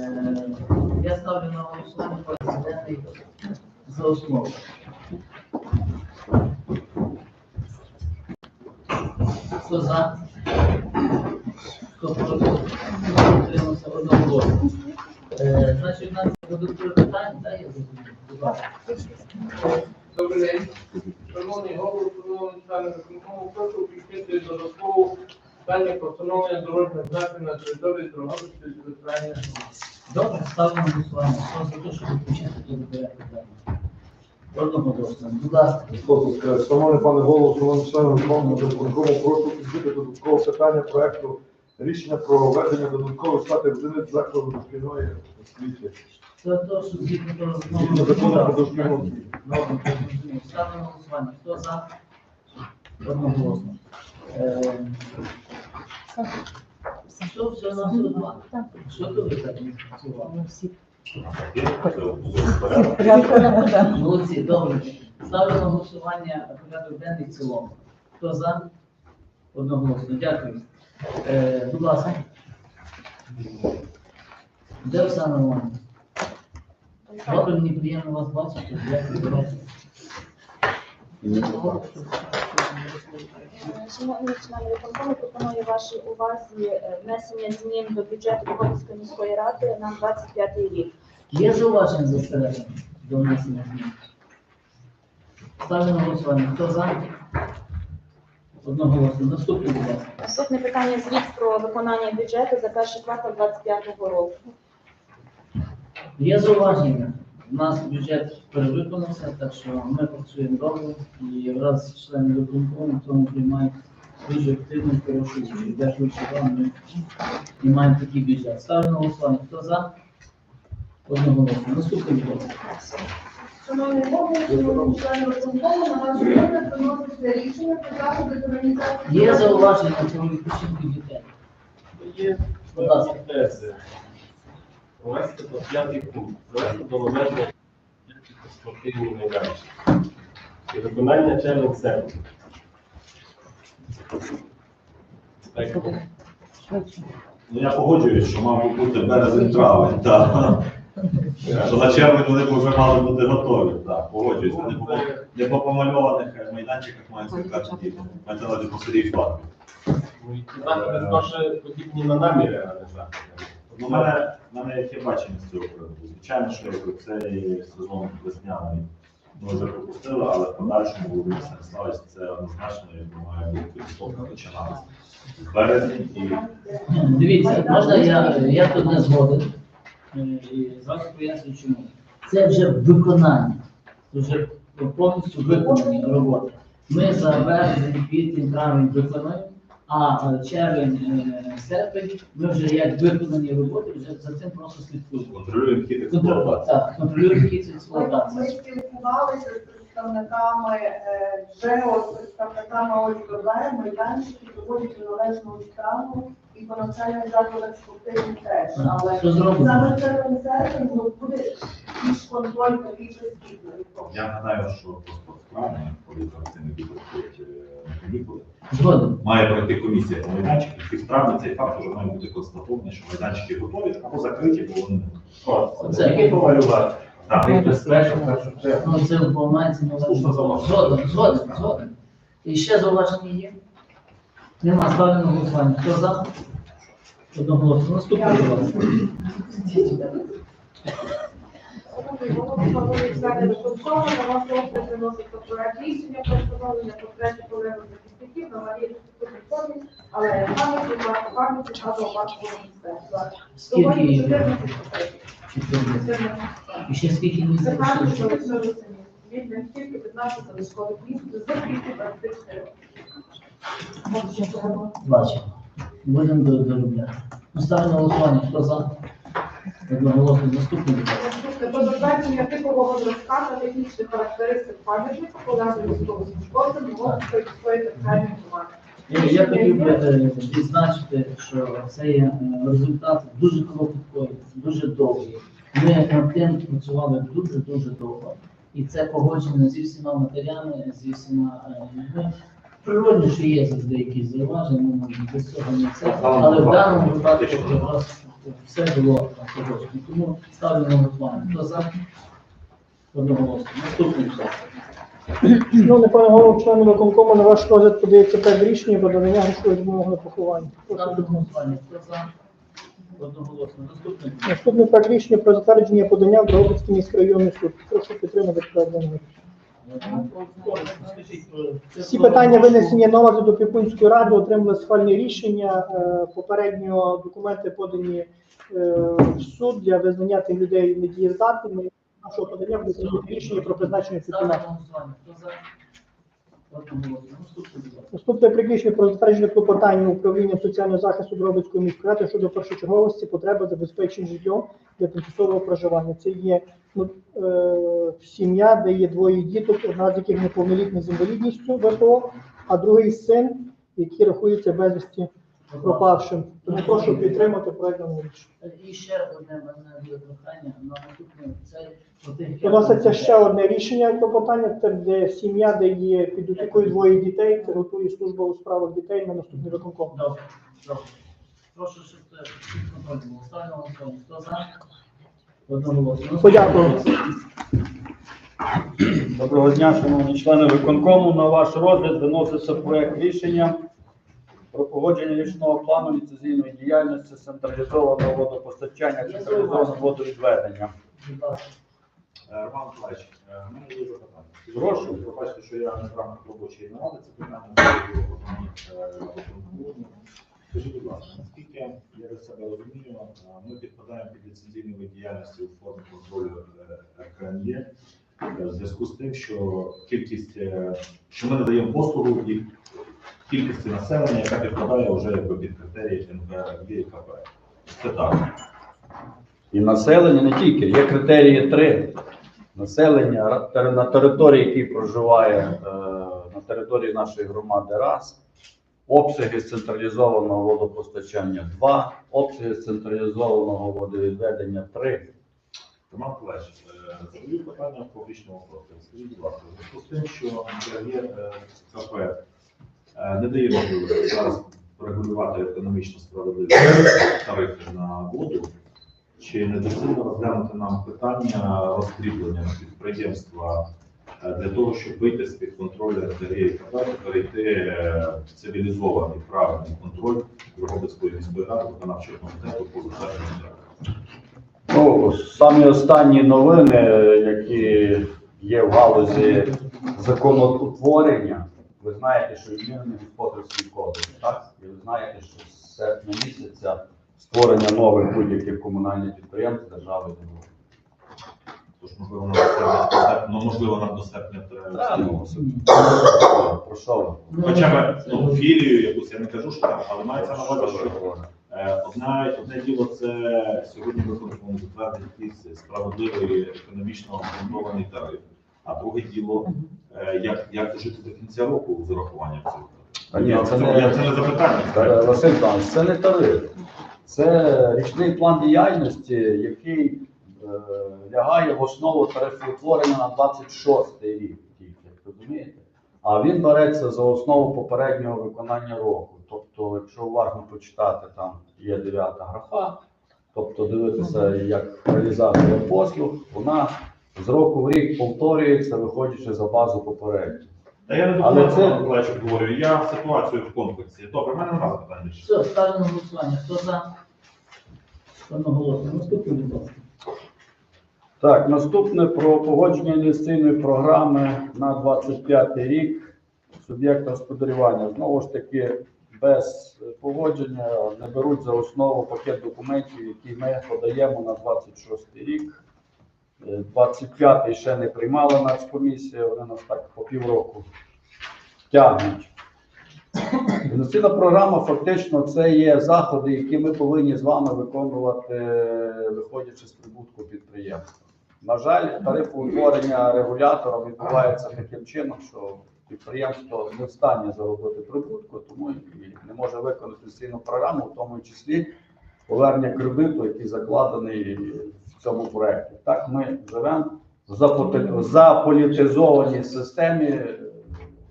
Я ставлю на голосування порядок денний за основу. Хто за? Хто проти? Хто утримався одноголосно? Е, Значить, у нас додаткові питання, так, я зрозумів? Будь ласка. Добрий день. Шановний голову, шановні члени виконкому, прошу включити додаткову питання про встановлення дорожнього знаку на території Дрогобицької територіальної громади. Добре, ставлю на голосування. Хто за те, щоб включити до порядку денного? Одноголосно. Будь ласка. Шановний пане голово, шановні члени виконкому виконкому, прошу підвити додаткове питання проекту рішення про введення додаткових штатів одиниць закладу дошкільної освіти. Це то, що згідно до Згідно закону про дошкільну освіту. Добре. Ставлю голосування. Хто за? Одноголосно. Е, Що, все на все два? Що то ви так не? Молодці, добре. Ставлю на голосування порядок денний в цілому. Хто за? Одноголосно. Дякую. Е, будь ласка. Де Оксана Івановна? Добре, мені приємно вас бачити. Дякую. Шановні члени виконкому, пропоную вашій увазі е, внесення змін до бюджету Львовської міської ради на 25 рік. Є зауваження застереження до внесення змін? Ставлю на голосування. Хто за? Одноголосно. Наступний, будь ласка. Наступне питання звіт про виконання бюджету за перший квартал 25 року. Є зауваження. У нас бюджет перевиконався, так що ми працюємо добре і раз члени виконкому в цьому приймають дуже активну і хорошу участь. Дякуючи вам, ми і маємо такий бюджет. Ставлю на голосування. Хто за? Одноголосно. Наступний будь ласка. Шановні голови, шановні члени виконкому, на ваш розгляд виноситься рішення про заходи з організації. Є зауваження про відпочинку дітей? Є Будь ласка. Провести до п'ятий пункт. Провести до належного спортивні майданчики. І виконання серпня. Так, Ну, я погоджуюсь, що мав бути березень травень, так. Що на червень вони вже мали бути готові, так, погоджуюсь. Не по, не по помальованих майданчиках мають скакати діти. Мається на увазі по селі флаг. ну, і ці заходи скорше подібні на наміри, а не заходи. Ну, в мене, в мене є бачення з цього приводу. Звичайно, що цей сезон весняний ми вже пропустили, але в подальшому Володимир Станіславович це однозначно, я думаю, буде підготовка починалася. Березень і Дивіться, можна я, я тут не згоден. Е, І зразу поясню чому. Це вже виконання. Це вже повністю виконані роботи. Ми за березень, квітень, травень виконуємо, а е, червень, е, серпень, ми вже як виконані роботи, вже за цим просто слідкуємо. контролюємо хід експлуатації. так, контролюємо хід Ми спілкувалися з представниками е, ЖЕО, з представниками ОСББ, майданчики доводять до належного стану і по навчальних закладах спортивних теж. Але саме серпень серпень ну, буде контроль. Я гадаю, що по спортсменам, коли не підготують канікули, має пройти комісія по майданчиках, і справді цей факт вже має бути констатований, що майданчики готові або закриті, бо вони чергу. Ну, це мається на увазі. Згоден, згоден. І ще зауваження є? Нема, ставлю на голосування. Хто за? Одноголосно. Наступний, будь ласка. Шановні члени виконкому, на ваш розгляд виноситься проект рішення про встановлення портретів полеглих захисників на Марії формі, але пам'яті варто пам'яті та Балтського міністерства. Сьогодні їх? 14 статей. І ще скільки що ви все розумієте. Від тільки 15 залишкових місць, з 224 Бачимо. Будемо до- доробляти. Ну, ставлю на голосування. Хто за? Одноголосно. Наступне про затвердження типового зразка та технічних характеристик пам'ятника, полягає військовослужбовцям Львовської міської територіальної громади. Я, я хотів би е, відзначити, що це є е, результат дуже кропіткий, дуже довгий. Ми над тим працювали дуже-дуже довго. І це погоджено зі всіма матеріалами, зі всіма е, людьми. Природно, що є завжди якісь зауваження, ну, без цього не це. Але в даному випадку все було погоджено. Тому ставлю на голосування. Хто за? Одноголосно. Наступний хто? Шановний пане голово, члени виконкому, на ваш розгляд подається проект рішення про надання грошової допомоги на поховання. Ставлю на голосування. Хто за? Одноголосно. Наступний. Наступний проект рішення про затвердження подання в Дрогобицький міськрайонний суд. Прошу підтримати проект даного рішення. Всі питання винесення на до Пікунської ради отримали схвальні рішення. Е, Попередньо документи подані е, в суд для визнання тих людей недієздатними. Нашого подання буде рішення про призначення Ставлю Наступне приміщення про затвердження клопотання управління соціального захисту Дробицької міської щодо першочерговості потреби забезпечення житлом для тимчасового проживання. Це є ну, е, сім'я, де є двоє діток, одна з яких неповнолітня з інвалідністю ВПО, а другий син, який рахується безвісті пропавшим. Тому прошу підтримати проект даного рішення. І ще одне в мене буде прохання на наступне. Це ще одне рішення клопотання, це де сім'я, де є під опікою двоє дітей, це готує служба у справах дітей на наступний виконком. Добре, добре. Прошу, щоб це під контролем було. Хто за? Одноголосно. Подякую. Доброго дня, шановні члени виконкому. На ваш розгляд виноситься проект рішення про погодження річного плану ліцензійної діяльності централізованого водопостачання, централізованого водовідведення. Е, Роман Миколаївич, е, в мене є запитання. Прошу. Ви бачите, що я не в рамках робочої наради, це питання е, Скажіть, будь ласка, наскільки я для себе розумію, ми підпадаємо під ліцензійну вид діяльності у формі контролю РКНЄ в зв'язку з тим, що кількість, що ми надаємо послугу і кількості населення, яка підпадає вже якби під критерії НВ і КП. Це так. І населення не тільки, є критерії три. Населення на території, якій проживає е, на території нашої громади раз, обсяги централізованого водопостачання два, обсяги централізованого водовідведення три. Роман Миколаївич, е, задаю питання в публічному просторі. Скажіть, будь ласка, зв'язку з тим, що є е, КП не дає можливості зараз регулювати економічно справедливі тарифи на воду, чи не доцільно розглянути нам питання роздріблення на підприємства е, для того, щоб вийти з під контролю НТРІ і перейти е, в цивілізований правильний контроль Дрогобицької міської ради виконавчого комітету по затвердженню? Ну, самі останні новини, які є в галузі законоутворення, ви знаєте, що змінений господарський кодекс, так? І ви знаєте, що з серпня місяця створення нових будь-яких комунальних підприємств держави не буде. Тож, можливо, нам до серпня, ну, можливо, нам до серпня треба. Про що ви? Хоча б ну, філію якусь, я не кажу, що там, але мається на увазі, Що е, одна, одне діло це сьогодні виконуємо затвердити якийсь справедливий економічно обґрунтований тариф. А друге діло, як, як дожити до кінця року з урахуванням цього. Ні, Я- це це, не- я- це не запитання. Та, Василь Іванович, це не тариф. Це річний план діяльності, який е, лягає в основу тарифоутворення на 26 рік тільки, розумієте? А він береться за основу попереднього виконання року. Тобто, якщо уважно почитати, там є дев'ята графа, тобто дивитися, як реалізація послуг, вона з року в рік повторюється, виходячи за базу попередньо. Та я не Але думаю, це-. Миколаївич, говорю, я ситуацію в комплексі. Добре, в мене немає запитань більше. Все, ставлю на голосування. Хто за? Одноголосно. Наступний, будь ласка. Так, наступне про погодження інвестиційної програми на 25 рік суб'єкта господарювання. Знову ж таки, без погодження не беруть за основу пакет документів, які ми подаємо на 26 рік. Е, 25-й ще не приймала нацкомісія, вони нас так по півроку тягнуть. Інвестиційна програма фактично це є заходи, які ми повинні з вами виконувати, е, виходячи з прибутку підприємства. На жаль, тарифоутворення регулятором відбувається таким чином, що підприємство не в стані заробити прибутку, тому і не може виконати інвестиційну програму, в тому числі повернення кредиту, який закладений в цьому проєкті. Так ми живемо в заполітизованій системі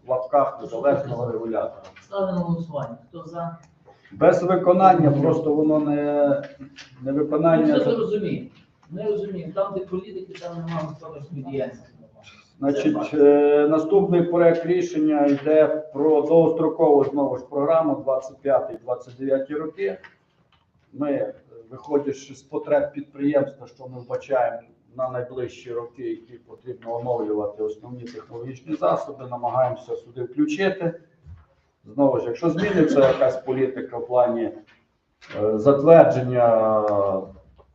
в лапках незалежного регулятора. Ставлю на голосування. Хто за? Без виконання просто воно не, не Ми виконання. все це розуміємо. Ми розуміємо, там, де політики, там немає господарської діяльності. Значить, е, наступний проект рішення йде про довгострокову знову ж програму 25-29 роки. Ми, е, виходячи з потреб підприємства, що ми вбачаємо на найближчі роки, які потрібно оновлювати основні технологічні засоби, намагаємося сюди включити. Знову ж, якщо зміниться якась політика в плані е, затвердження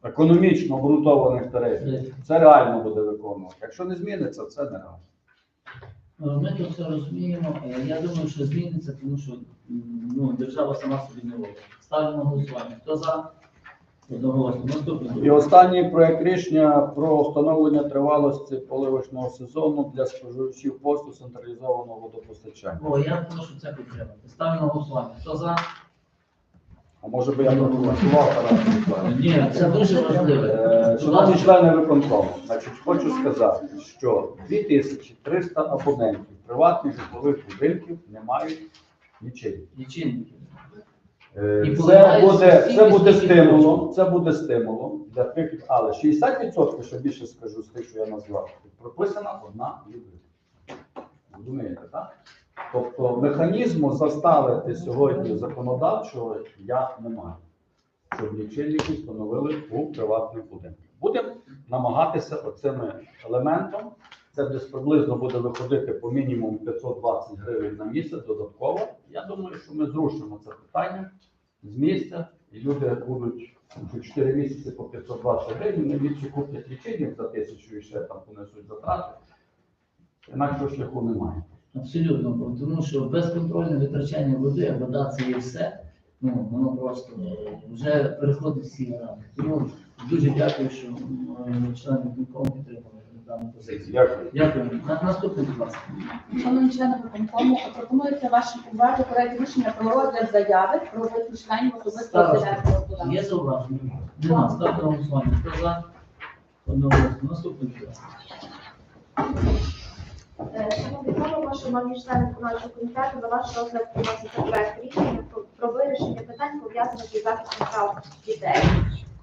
економічно обґрунтованих тарифів, це реально буде виконувати. Якщо не зміниться, це нереально. Ну, Ми то все розуміємо. Е, Я думаю, що зміниться, тому що ну, держава сама собі не робить. Ставимо на голосування. Хто за? Одноголосно. І останній проект рішення про встановлення тривалості поливочного сезону для споживачів послуг централізованого водопостачання. О, я прошу це підтримати. Ставимо на голосування. Хто за? А може би я прокоментував Тарас Миколаївич? Ні, це дуже важливо. Е, Шановні члени виконкому, значить, хочу сказати, що 2300 абонентів приватних житлових будинків не мають лічильників. Лічильники. Е, І Це буде, це буде стимулом, це буде стимулом для тих, але 60%, що більше скажу з тих, що я назвав, прописана одна людина. Розумієте, так? Тобто механізму заставити сьогодні законодавчого я не маю, щоб лічильники встановили у приватних будинках. Будемо намагатися оцими елементом. Це десь приблизно буде виходити по мінімуму 520 гривень на місяць додатково. Я думаю, що ми зрушимо це питання з місця, і люди будуть що 4 місяці по 520 гривень, не більше куплять лічильник за тисячу і ще там понесуть затрати. Інакшого шляху немає. Абсолютно, тому що безконтрольне витрачання води, а вода це є все. Ну, воно просто е, вже переходить всі рамки. Тому дуже дякую, що е, члени підтримали дану позицію. Дякую. Дякую. Наступний, будь ласка. Шановні члени виконкому, пропонується вашій увазі проект рішення про розгляд заяви про виключ членів особистого селянського господарства. Є зауваження? Нема. Ставте на голосування. Хто за? Одноголосно. Наступний, будь ласка. Е, Шановні шановні члени виконавчого комітету, до вашого розгляду проект рішення про вирішення питань пов'язаних із захистом прав дітей.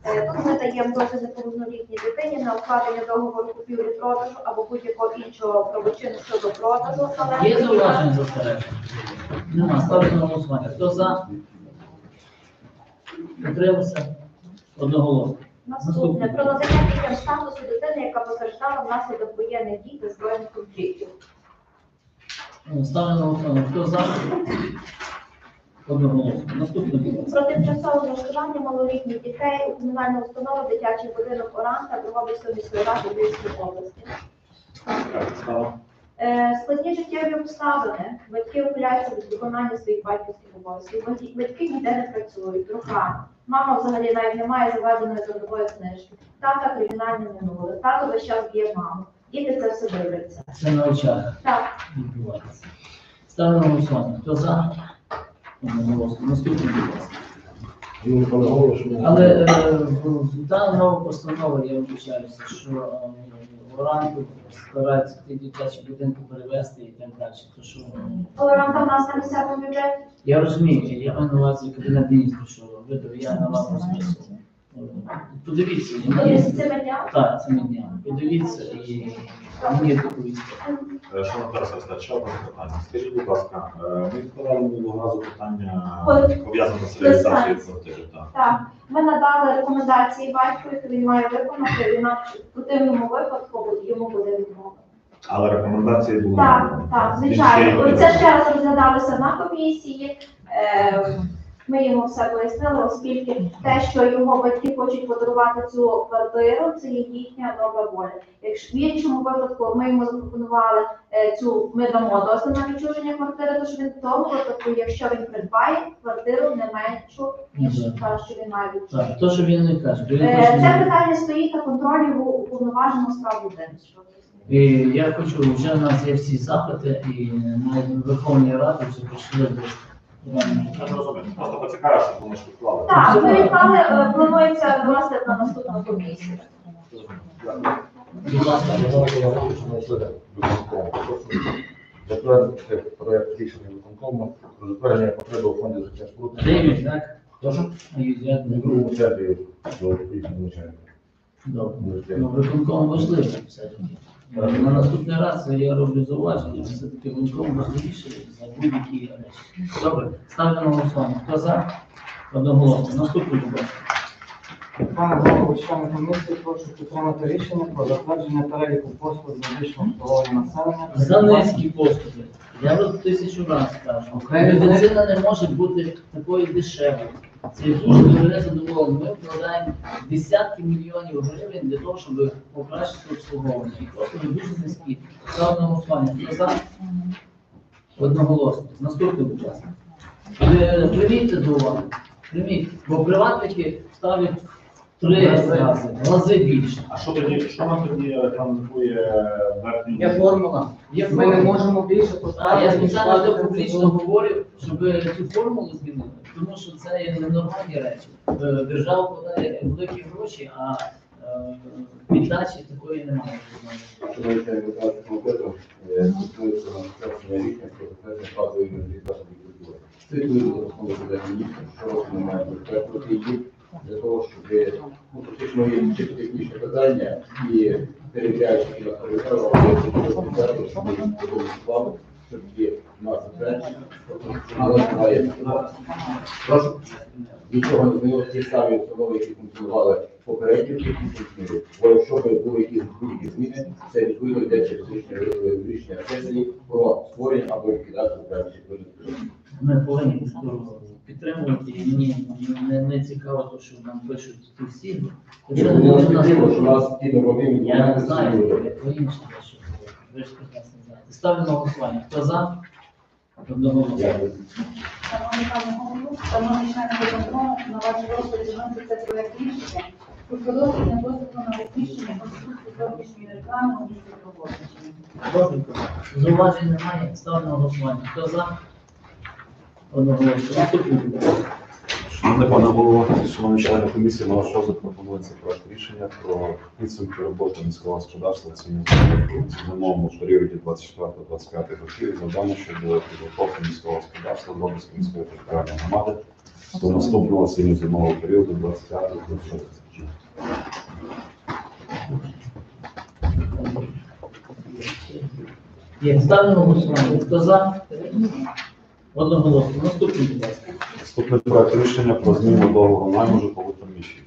Е, Тут ми даємо дозвіл неповнолітній дитині на укладення договору купівлі-продажу або будь-якого іншого правочину щодо продажу. але- Є зауваження застереження? Нема. Ставте на голосування. Хто за? Утримався? Одноголосно. Наступне про надання дітям статусу дитини, яка постраждала внаслідок воєнних дій та збройних конфліктів. Ставлю на голосування. Хто за? Одноголосно. Наступний, будь ласка. Про тимчасове влаштування малолітніх дітей у комунальну установу дитячий будинок Оран та Дрогобицької міської ради Львівської області. Е, Складні життєві обставини. Батьки ухиляються від виконання своїх батьківських обов'язків. Батьки- Батьки ніде не працюють, рука. Мама взагалі навіть не має заведеної трудової книжки. Тата кримінальне минуле. Тато весь час б'є маму. Діти це все дивляться. Це на очах Так, відбувається. Ставлю на голосування. Хто за? Наступний, будь ласка. Але е, в- даному нова постанова, я вибачаюся, що е, ранку стараються ті дитячі будинки перевести і так далі. То що, е, толеранта в нас на місцевому бюджеті. я розумію, я маю на увазі кабінет міністрів, що видав я на вас смисл. Е, Подивіться, і так, цими днями. Подивіться і мені доповісти. Е, Шановна Тараса Остап, ще одне питання. Скажіть, будь ласка, е, ми відкладали минулого разу питання пов'язане з реалізацією квартири. Так. Так, ми надали рекомендації батьку, які він має виконати, інакше в противному випадку йому буде відмова. Але рекомендації були. Так, так, звичайно. Це ще раз розглядалося на комісії. Е, Ми йому все пояснили, оскільки те, що його батьки хочуть подарувати цю квартиру, це є їхня добра воля. Якщо в іншому випадку ми йому запропонували е, цю, ми дамо дозвіл на відчуження квартири, то що він в тому випадку, якщо він придбає квартиру не меншу, ніж Мгм. та, що він має відчужити. Так, то, що він не каже, він Е, Це не- питання стоїть на контролі у уповноваженого справ людини. І я хочу, вже в нас є всі запити, і навіть Верховній Раді вже прийшли до Я зрозумів. Просто поцікавив, щоб вони ж відклали. Так, ми відклали, е, планується розгляд на наступну комісію. Будь ласка, виконкому, Затвердити проект рішення виконкому про затвердження потреби у фонді життя спрут. Дев'ять, так? Я не В другому чергі до рішення звичайно. Добре. Ну, виконком важливо все-таки. На наступний раз я роблю зауваження, що все-таки виконком важливіше за будь-які речі. Добре, ставлю на голосування. Хто за? Одноголосно. Наступний, будь. Пане голово, члени комісії, прошу підтримати рішення про затвердження переліку послуг з медичного обслуговування населення. За низькі послуги. Я вже тисячу разів кажу. Медицина не може бути такою дешевою. Це я дуже дуже. Ми вкладаємо десятки мільйонів гривень для того, щоб покращити обслуговування. І послуги дуже низькі. Ставимо на голосування. Хто за? Одноголосно. Наступний, будь ласка. Прийміть до уваги. Прийміть. Бо приватники ставлять три рази, рази більше. А що тоді, що нам тоді рекомендує верхній? Є формула. Є Ми не формула. можемо більше А я поставити. спеціально це публічно говорю, щоб цю формулу змінили, тому що це є ненормальні речі. Е, Держава вкладає великі гроші, а е, віддачі такої немає. Е, місця, що ми її для того, щоб ну, фактично є чисто технічне питання і перевіряючи на склад, щоб є у нас затвердження, тобто вона має Прошу. Нічого не змінилося ті самі установи, які функціонували попередньо, функціонують. Бо якщо б були якісь будь-які зміни, це відповідно йде через рішення сесії про створення або ліквідацію управляючих організацій. Ми повинні підтримувати, і мені не, не цікаво, то, що нам пишуть ті всі. Ні, ну, не дивимо, що нас ті нормативні Я не знаю, як по іншому, що ви ж прекрасно знаєте. Ставлю на голосування. Хто за? Одноголосно. Дякую. Шановні пане голову, шановні члени виконкому, на ваш розгляд виноситься проект рішення про продовження доступу на розміщення конструкції зовнішньої реклами у місті Проводичі. Зауважень немає. Ставлю на голосування. Хто за? Одноголосно. Наступний. Шановний пане голово, шановні члени комісії, на ваш розгляд пропонується проект рішення про підсумки роботи міського господарства зимовому періоді 24-25 років, завдання щодо підготовки міського господарства Дробицької міської територіальної громади до наступного осінньо-зимового періоду 25 26 Є. Ставлю на голосування. Хто за? Одноголосно. Наступний, будь ласка. Наступний проект рішення про зміну договору найму житлових приміщень.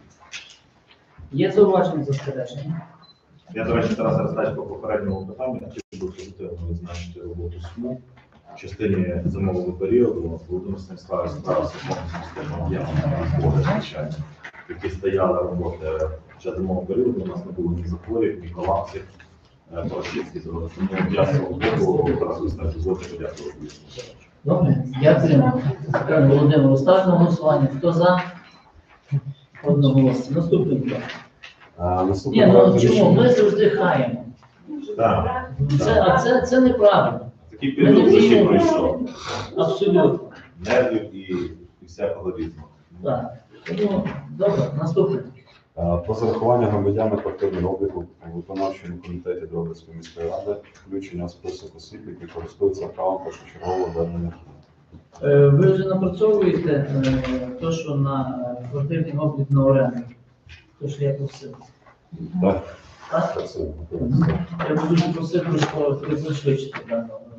Є зауваження застереження? Я, до речі, Тарас Арстач по попередньому питанню хотів би позитивно відзначити роботу СМУ в частині зимового періоду. Володимир Станіславович справився повністю з тим об'ємом звичайно, які стояли роботи ще зимового періоду. У нас не було ні захворів, ні колапсів. Е. Тому я з свого боку Тарасу Арстачу злоти подякував. Добре, дякую. Володимиру, ставлю на голосування. Хто за? Одноголосно. Наступний, ласка. А, Наступний Ні, ну чому? Ми завжди хаємо. Так, Це, а це, це неправильно. такий період лише вміємо. пройшов. Абсолютно. Нервів і, і всякого різного. Так. Тому, добре, наступний. Е, Про зарахування громадян квартирного обліку у виконавчому комітеті Дробицької міської ради, включення в список осіб, які користуються правом першочергового ведення. Е, Ви вже напрацьовуєте е, то, що на е, квартирний облік на оренду. То, що я просив. Так, Так? Я б дуже просив трошки пришвидшити е, цю.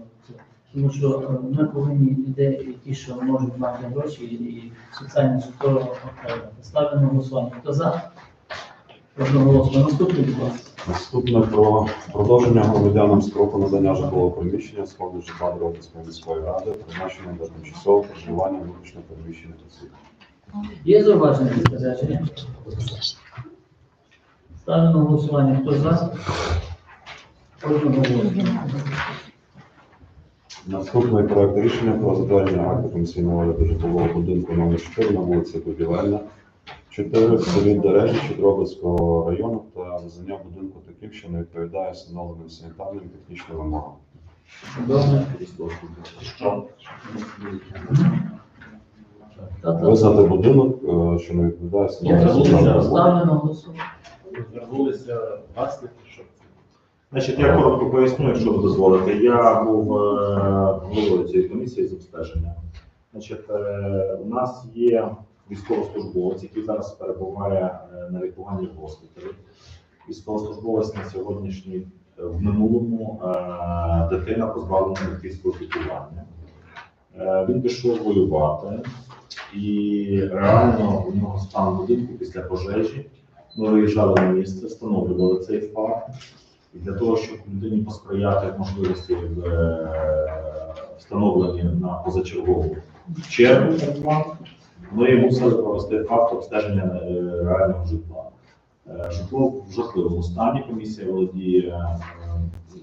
Тому що е, ми повинні людей, ті, що можуть мати гроші і структуру отримати. Ставлю на голосування. Хто за? Одноголосно. Наступний, будь ласка. Наступне про продовження громадянам строку надання житлового приміщення з фонду житла Дробицької міської ради, призначення для тимчасового проживання внутрішньо переміщених осіб. Є зауваження застереження? Ставлю на голосування. Хто за? Одноголосно. Наступний проект рішення про затвердження акту комісійного огляду житлового будинку номер 4 на вулиці Будівельна, 4 в селі Дережі Дробицького району та визнання будинку таким, що не відповідає встановленим санітарним і технічним вимогам. Визнати будинок, е, що не відповідає Я встановленим. Звернулися власники, щоб Значить, я коротко поясню, якщо ви дозволите. Я був е, головою цієї комісії з обстеження. Значить, е, у нас є військовослужбовець, який зараз перебуває е, на лікуванні в госпіталі. Військовослужбовець на сьогоднішній в минулому дитина позбавлена батьківського піклування. Е, Він пішов воювати, і реально у нього стан будинку після пожежі. Ми виїжджали на місце, встановлювали цей факт. І для того, щоб людині посприяти можливості е, на позачергову чергу, ми мусили провести факт обстеження е, реального житла. Е, Житло в жахливому стані комісія володіє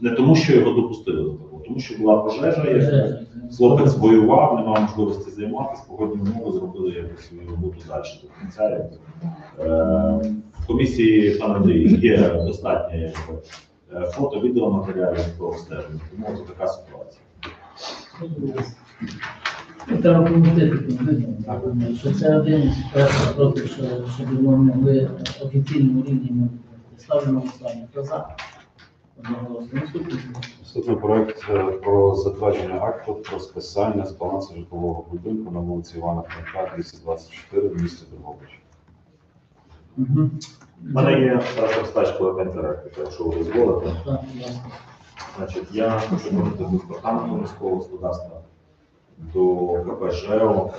не тому, що його допустили до того, тому що була пожежа, як хлопець воював, не мав можливості займатися, погодні умови зробили якось свою роботу далі до кінця. В комісії Андрій є достатньо фото, відеоматеріалів про обстеження, тому це така ситуація. Треба думаю, Що це один з перших кроків, що, щоб ми могли офіційному рівні ставимо голосування. Хто за? Наступний. Наступний проект е, про затвердження акту про списання з балансу житлового будинку на вулиці Івана Франка, 224 в місті Дрогобич. У мене є Тарас Стачко якщо ви дозволите. Так. Значить, я хочу до департаменту міського господарства, до КП ЖЕО,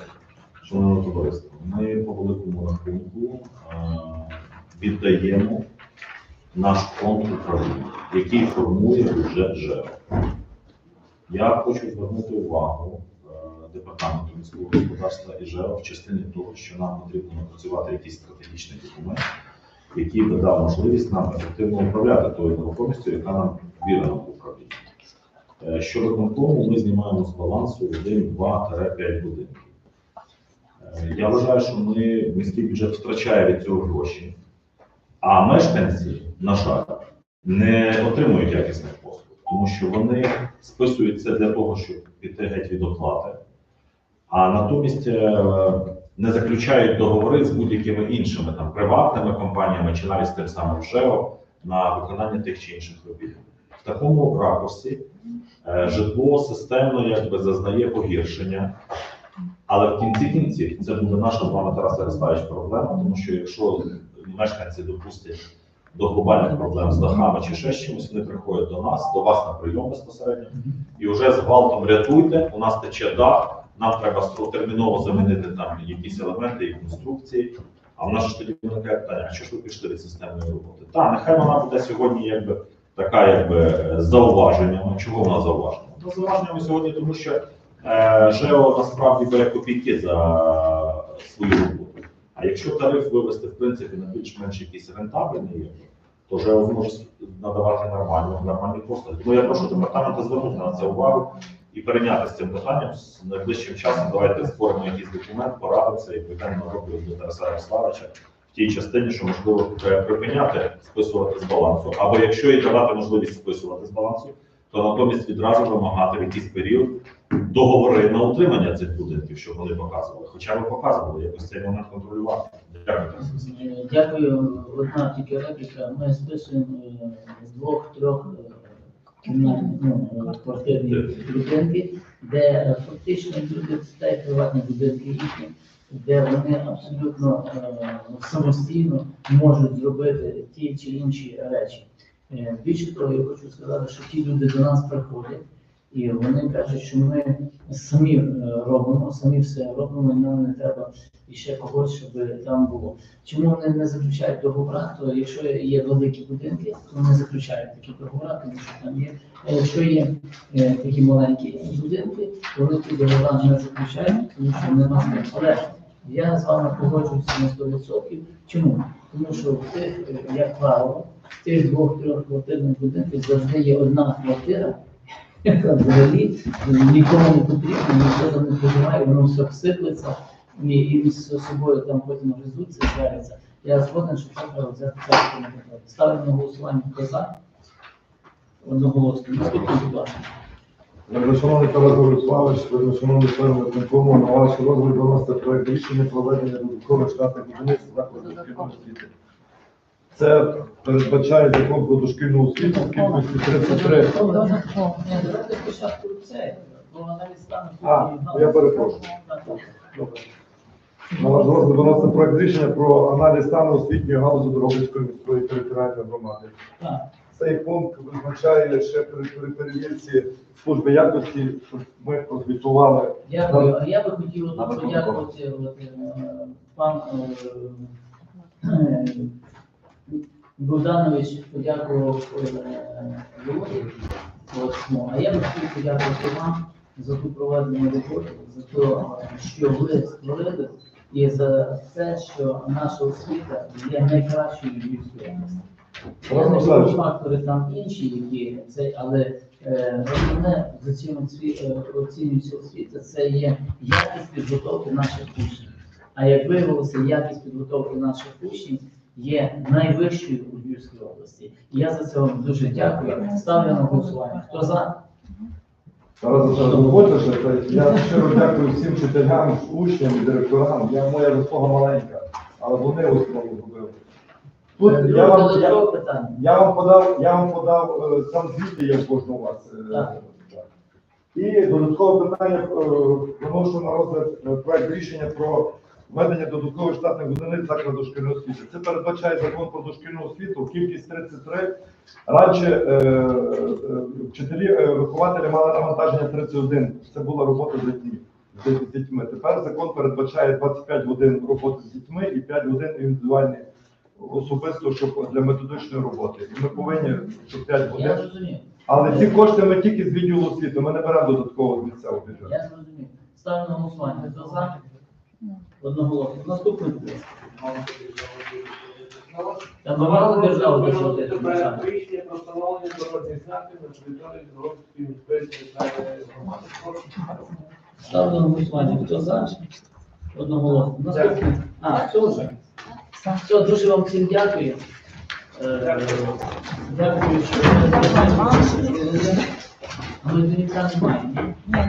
шановне товариство. Ми по великому рахунку е, віддаємо наш фонд управління, який формує бюджет ЖЕО. Я хочу звернути увагу департаменту міського господарства і ЖЕО в частині того, що нам потрібно напрацювати якийсь стратегічний документ, який би дав можливість нам ефективно управляти тою нерухомістю, яка нам вірена в управління. Е, Щодо виконкому, ми знімаємо з балансу 1, 2-5 будинків. Е, Я вважаю, що ми міський бюджет втрачає від цього гроші, а мешканці, на жаль, не отримують якісних послуг, тому що вони списують це для того, щоб піти геть від оплати, а натомість е, не заключають договори з будь-якими іншими там приватними компаніями чи навіть з тим самим ЖЕО на виконання тих чи інших робіт. В такому ракурсі е, житло системно якби зазнає погіршення. Але в кінці кінців це буде наша з вами Тарас Ярославович проблема, тому що якщо мешканці допустять до глобальних проблем з дахами чи ще чимось, вони приходять до нас, до вас на прийом безпосередньо, і вже з гвалтом рятуйте, у нас тече дах, нам треба терміново замінити там якісь елементи і конструкції. А в нас ж тоді виникає питання, а що ж ви пішли від системної роботи? Так, нехай вона буде сьогодні якби така, якби з зауваженнями. Чого вона зауважена? Ну, з зауваженнями сьогодні, тому що е, ЖЕО насправді бере копійки за свою роботу. А якщо тариф вивести в принципі на більш-менш якийсь рентабельний, то ЖЕО зможе надавати нормальну, нормальні послуги. Тому я прошу департаменту звернути на це увагу і перейняти з цим питанням з найближчим часом. Давайте створимо якийсь документ, порадимося і прийдемо на роботу до Тараса Ярославовича в тій частині, що можливо припиняти списувати з балансу. Або якщо і давати можливість списувати з балансу, то натомість відразу вимагати в якийсь період договори на утримання цих будинків, щоб вони показували. Хоча ви показували, якось цей момент контролювати. Дякую. Е, Дякую. Одна тільки репліка. Ми списуємо е, з двох-трьох е, квартирні будинки, де е, фактично люди читають приватні будинки їхні, де вони абсолютно е, самостійно можуть зробити ті чи інші речі. Е, Більше того, я хочу сказати, що ті люди до нас приходять. І вони кажуть, що ми самі е, робимо, самі все робимо, і нам не треба іще когось, щоб там було. Чому вони не заключають договори? То якщо є великі будинки, то вони заключають такі договори, тому що там є. А якщо є е, такі маленькі будинки, то вони ті договори не заключають, тому що нас Але я з вами погоджуюся на 100%. Чому? Тому що в тих, е, як правило, в тих двох-трьох квартирних будинках завжди є одна квартира, взагалі нікому не потрібна, ніхто там не проживає, воно все всиплеться, і, і з собою там потім гризуться, зваряться. Я згоден, що це треба взяти це на контроль. Ставимо на голосування за. Одноголосно. Наступний, будь ласка. Шановний Тарас Бориславович, шановні члени виконкому, на ваш розгляд доноситься проект рішення про ведення додаткових штатних одиниць закладів освіти. Це передбачає закон про дошкільну освіту в кількості 33. Ні, давайте спочатку це, бо вона не стане. А, я перепрошую. На ваш розгляд виноситься проект рішення про аналіз стану освітньої галузі Дорогобицької міської територіальної громади. Цей пункт визначає ще при перевірці служби якості, щоб ми прозвітували. Дякую. А я би хотів от подякувати е, пан е, е, Богданович подякував е, Володі. От, ну, А я би хотів подякувати вам за ту проведену роботу, за те, що ви створили, і за те, що наша освіта є найкращою в області. Я не фактори там інші, які це, але е, основне в цьому оцінюється освіти це є якість підготовки наших учнів. А як виявилося, якість підготовки наших учнів є найвищою у Львівській області. І я за це вам дуже дякую. Ставлю на голосування. Хто за? Зараз це дозвольте, що я щиро дякую всім вчителям, учням, директорам. Я моя заслуга маленька, але вони основу зробили. Тут я вам, я, я вам подав, я вам подав е, сам звіт є в кожного у вас. е, Так. так. І додаткове питання е, виношу на розгляд е, проект рішення про введення додаткових штатних одиниць закладу дошкільної освіти. Це передбачає закон про дошкільну освіту, кількість 33. Раніше е, е, вчителі, е, вихователі мали навантаження 31. Це була робота з дітьми. з дітьми. Тепер закон передбачає 25 годин роботи з дітьми і 5 годин індивідуальні особисто, щоб для методичної роботи. І ми повинні щоб 5 Я годин. Але ці кошти ми тільки з відділу освіти, ми не беремо додатково з місцевого бюджету. Я зрозумів. Ставлю на голосування. Хто за? Одноголосно. Наступний пункт. Та багато держав Виноситься дозволити. проект рішення про встановлення дорожніх знаків на території міської територіальної громади. Ставлю на голосування. Хто за? Одноголосно. Наступний. А, все вже. Все, дуже вам всім дякую. Е, Дякую, що ви Але дзвінка немає. ні?